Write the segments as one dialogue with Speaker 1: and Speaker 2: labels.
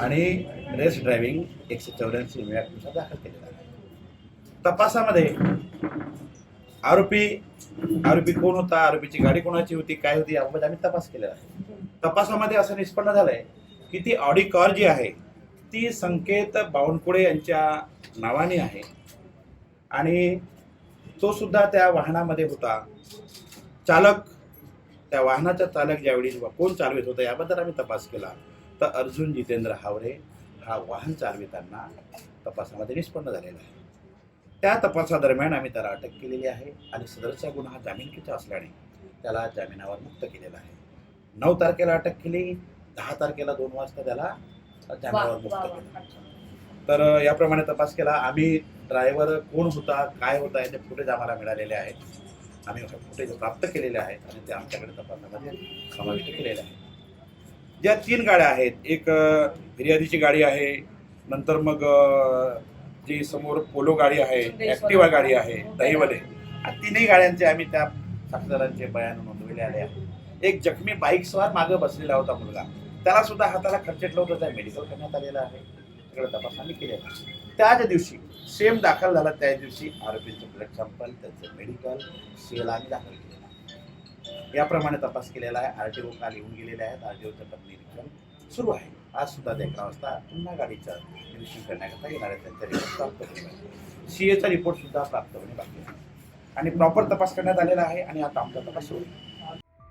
Speaker 1: आणि race driving एकशे चौऱ्याऐंशी तुमचा दाखल केलेला आहे. तपासामध्ये आरोपी आरोपी कोण होता आरोपीची गाडी कोणाची होती काय होती याबाबत आम्ही तपास केलेला आहे. तपासामध्ये असं निष्पन्न झालंय की ती ऑडी कार जी आहे ती संकेत बावनकुळे यांच्या नावाने आहे. आणि तो सुद्धा त्या वाहनामध्ये होता. चालक त्या वाहनाचा चालक ज्यावेळी कोण चालवित होता याबद्दल आम्ही तपास केला. तर अर्जुन जितेंद्र हावरे हा वाहन चालविताना तपासामध्ये निष्पन्न झालेला आहे. त्या तपासादरम्यान आम्ही त्याला अटक केलेली आहे आणि सदरचा गुन्हा हा जामिनकीचा असल्याने त्याला जामिनावर मुक्त केलेला आहे. नऊ तारखेला अटक केली दहा तारखेला दोन वाजता त्याला जामिनावर मुक्त केलं. तर याप्रमाणे तपास केला. आम्ही ड्रायव्हर कोण होता काय होता याचे फुटेज आम्हाला मिळालेले आहेत. आम्ही फुटेज प्राप्त केलेले आहेत आणि ते आमच्याकडे तपासामध्ये समाविष्ट केलेले आहेत. ज्या तीन गाड्या आहेत एक फिर्यादीची गाडी आहे नंतर मग जी समोर पोलो गाडी आहे ॲक्टिवा गाडी आहे दहीवले तिन्ही गाड्यांचे आम्ही त्या साक्षीदारांचे बयान नोंदविले आले आहे. एक जखमी बाईक सवार मागं बसलेला होता मुलगा. त्याला सुद्धा हाताला खर्चेटलं होतं त्या मेडिकल करण्यात आलेलं आहे. तिकडे तपास आम्ही केलेला आहे. त्याच दिवशी सेम दाखल झाला त्याच दिवशी आरोपीचं ब्लड सॅम्पल त्यांचं मेडिकल सेल आम्ही दाखल आहे याप्रमाणे तपास केलेला आहे. आर टी ओ काल येऊन गेलेले आहेत. आर टी ओचं पण निरीक्षण सुरू आहे. आज सुद्धा ते अकरा वाजता पुन्हा गाडीचं निरीक्षण करण्याकरता येणार आहे त्यांचा रिपोर्ट प्राप्त होईल सी एचा रिपोर्ट सुद्धा प्राप्त होणे बाकी आहे. आणि प्रॉपर तपास करण्यात आलेला आहे आणि आता आमचा तपास सुरू आहे.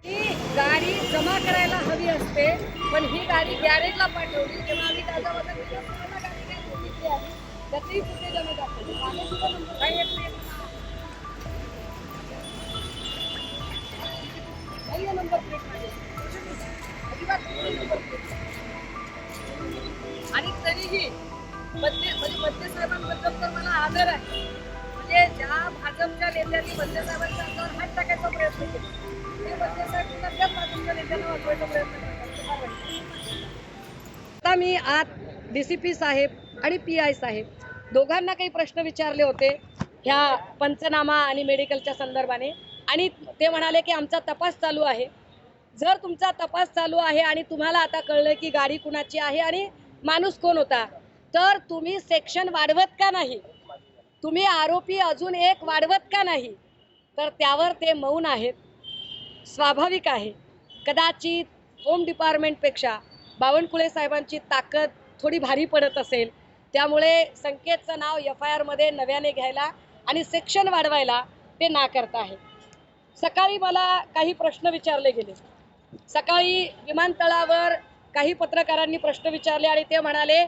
Speaker 2: ही गाडी जमा करायला हवी असते पण ही गाडी गॅरेजला पाठवली. तेव्हा आम्ही त्याचा वजन केलं. पूर्ण गाडी काय चुकीची आहे. त्याचंही फुटेज आम्ही दाखवलं. आदर आहे. म्हणजे ज्या भाजपच्या नेत्यांनी बदले अंगावर हात टाकायचा प्रयत्न केला. ते बदले त्याच भाजपच्या नेत्यांना वाचवायचा प्रयत्न करतात आता मी आत डी सी पी साहेब आणि पी आय साहेब दोघांना काही प्रश्न विचारले होते ह्या पंचनामा आणि मेडिकलच्या संदर्भाने. आणि ते म्हणाले की आमचा तपास चालू आहे. जर तुमचा तपास चालू आहे आणि तुम्हाला आता कळलं की गाडी कुणाची आहे आणि माणूस कोण होता तर तुम्ही सेक्शन वाढवत का नाही? तुम्ही आरोपी अजून एक वाढवत का नाही? तर त्यावर ते मौन आहेत. स्वाभाविक आहे. कदाचित होम डिपार्टमेंटपेक्षा बावनकुळे साहेबांची ताकद थोडी भारी पडत असेल. त्यामुळे संकेतचं नाव एफ आय आरमध्ये नव्याने घ्यायला आणि सेक्शन वाढवायला ते नाकारत आहे सकाळी मला काही प्रश्न विचारले गेले. सकाळी विमानतळावर काही पत्रकारांनी प्रश्न विचारले आणि ते म्हणाले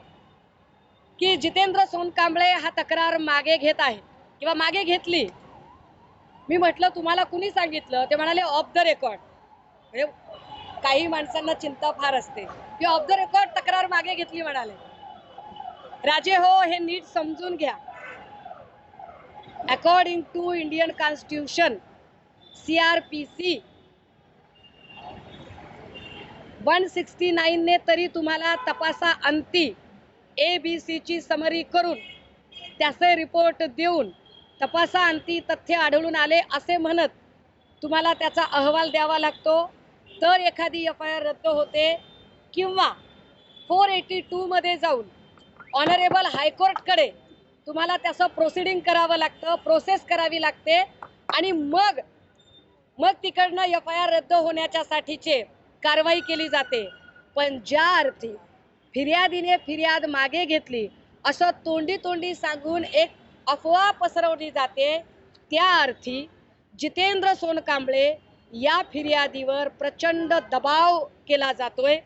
Speaker 2: की जितेंद्र सोनकांबळे हा तक्रार मागे घेत आहे किंवा मागे घेतली. मी म्हटलं तुम्हाला कुणी सांगितलं? ते म्हणाले ऑफ द रेकॉर्ड म्हणजे काही माणसांना चिंता फार असते. की ऑफ द रेकॉर्ड तक्रार मागे घेतली म्हणाले. राजे हो हे नीट समजून घ्या. According to Indian constitution C R P C one sixty नाईनने तरी तुम्हाला तपासा अंती ए बी सीची समरी करून त्याचे रिपोर्ट देऊन तपासाअंती तथ्य आढळून आले असे म्हणत तुम्हाला त्याचा अहवाल द्यावा लागतो. तर एखादी एफ आय आर रद्द होते किंवा फोर एटी टूमध्ये जाऊन ऑनरेबल हायकोर्टकडे तुम्हाला त्याचं प्रोसिडिंग करावं लागतं प्रोसेस करावी लागते आणि मग मग तिकडनं एफ आय आर रद्द होण्याच्यासाठीचे कारवाई केली जाते. पण ज्या अर्थी फिर्यादीने फिर्याद मागे घेतली. असं तोंडी तोंडी सांगून एक अफवा पसरवली जाते. त्या अर्थी जितेंद्र सोनकांबळे या फिर्यादीवर प्रचंड दबाव केला जातोय.